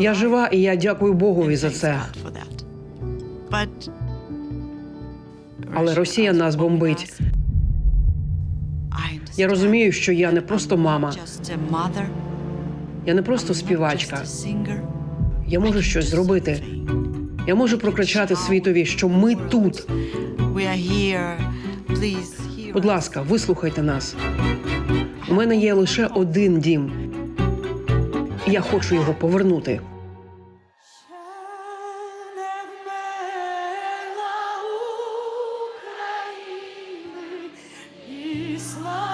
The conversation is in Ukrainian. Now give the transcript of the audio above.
Я жива, і я дякую Богові за це. Але Росія нас бомбить. Я розумію, що я не просто мама, я не просто співачка. Я можу щось зробити. Я можу прокричати світові, що ми тут. Будь ласка, вислухайте нас. У мене є лише один дім. Я хочу його повернути. Слава